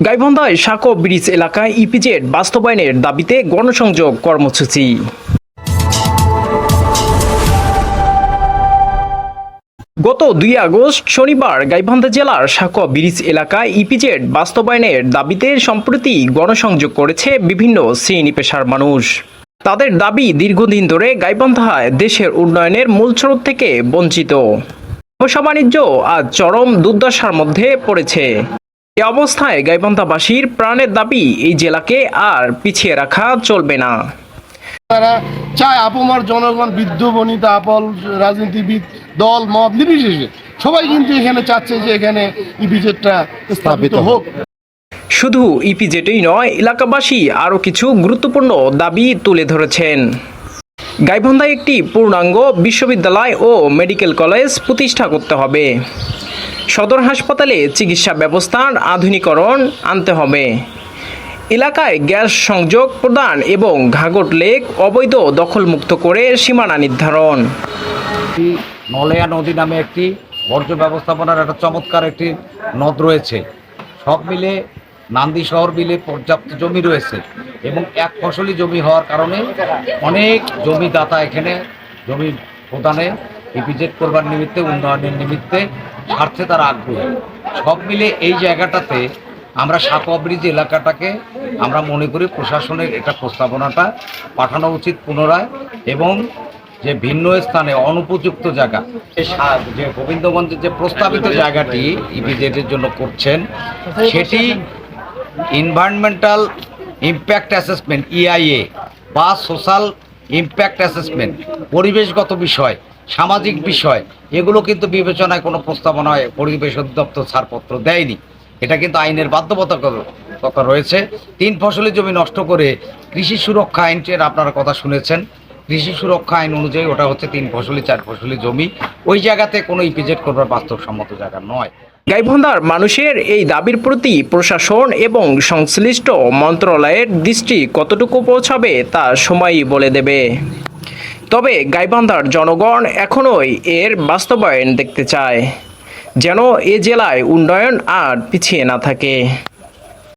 গাইবান্ধায় সাঁকো ব্রিজ এলাকায় ইপিজেড বাস্তবায়নের দাবিতে গণসংযোগ কর্মসূচি। গত দুই আগস্ট শনিবার গাইবান্ধা জেলার সাঁকো ব্রিজ এলাকায় ইপিজেড বাস্তবায়নের দাবিতে সম্প্রতি গণসংযোগ করেছে বিভিন্ন শ্রেণি পেশার মানুষ। তাদের দাবি দীর্ঘদিন ধরে গাইবান্ধায় দেশের উন্নয়নের মূল স্রোত থেকে বঞ্চিত। ব্যবসা বাণিজ্য আজ চরম দুর্দশার মধ্যে পড়েছে। এ অবস্থায় গাইবান্ধাবাসীর প্রাণের দাবি এই জেলাকে আর পিছিয়ে রাখা চলবে না। তারা চায় আপমার জনগণ বৃদ্ধ বনিতা আপল রাজনীতিবিদ দল মত নির্বিশেষে সবাই কিন্তু এখানে চাচ্ছে যে এখানে ইপিজেডটা স্থাপিত হোক। শুধু ইপিজেটেই নয় এলাকাবাসী আরও কিছু গুরুত্বপূর্ণ দাবি তুলে ধরেছেন। গাইবান্ধায় একটি পূর্ণাঙ্গ বিশ্ববিদ্যালয় ও মেডিকেল কলেজ প্রতিষ্ঠা করতে হবে। সদর হাসপাতালে চিকিৎসা ব্যবস্থার আধুনিকরণ আনতে হবে। এলাকায় গ্যাস সংযোগ প্রদান এবং ঘাগট লেক অবৈধ দখলমুক্ত করে সীমানা নির্ধারণ। নলেয়া নদী নামে একটি বর্জ্য ব্যবস্থাপনার একটা চমৎকার একটি নদ রয়েছে। সব মিলে নান্দি শহর মিলে পর্যাপ্ত জমি রয়েছে এবং এক ফসলি জমি হওয়ার কারণে অনেক জমিদাতা এখানে জমি প্রদানে ইপিজেট করবার নিমিত্তে, উন্নয়নের নিমিত্তে স্বার্থে তারা আগ্রহী। সব মিলে এই জায়গাটাতে আমরা সাকোয়া ব্রিজ এলাকাটাকে আমরা মনে করি প্রশাসনের এটা প্রস্তাবনাটা পাঠানো উচিত পুনরায় এবং যে ভিন্ন স্থানে অনুপযুক্ত জায়গা যে গোবিন্দগঞ্জের যে প্রস্তাবিত জায়গাটি ইপিজেডের জন্য করছেন, সেটি এনভায়রনমেন্টাল ইম্প্যাক্ট অ্যাসেসমেন্ট ইআইএ বা সোশ্যাল ইম্প্যাক্ট অ্যাসেসমেন্ট পরিবেশগত বিষয় সামাজিক বিষয়, এগুলো কিন্তু বিবেচনায় কোনো প্রস্তাবনায় পরিবেশ অধিদপ্তর ছাড়পত্র দেয়নি। এটা কিন্তু আইনের বাধ্যবাধকতা রয়েছে। তিন ফসলি জমি নষ্ট করে কৃষি সুরক্ষা আইনটির আপনারা কথা শুনেছেন। কৃষি সুরক্ষা আইন অনুযায়ী ওটা হচ্ছে তিন ফসলি, চার ফসলি জমি। ওই জায়গাতে কোনো ইপিজেড করবার বাস্তবসম্মত জায়গা নয়। গাইবান্ধার মানুষের এই দাবির প্রতি প্রশাসন এবং সংশ্লিষ্ট মন্ত্রণালয়ের দৃষ্টি কতটুকু পৌঁছাবে তা সময়ই বলে দেবে। তবে গাইবান্ধার জনগণ এখনোই এর বাস্তবায়ন দেখতে চায়, যেন এ জেলায় উন্নয়ন আর পিছিয়ে না থাকে।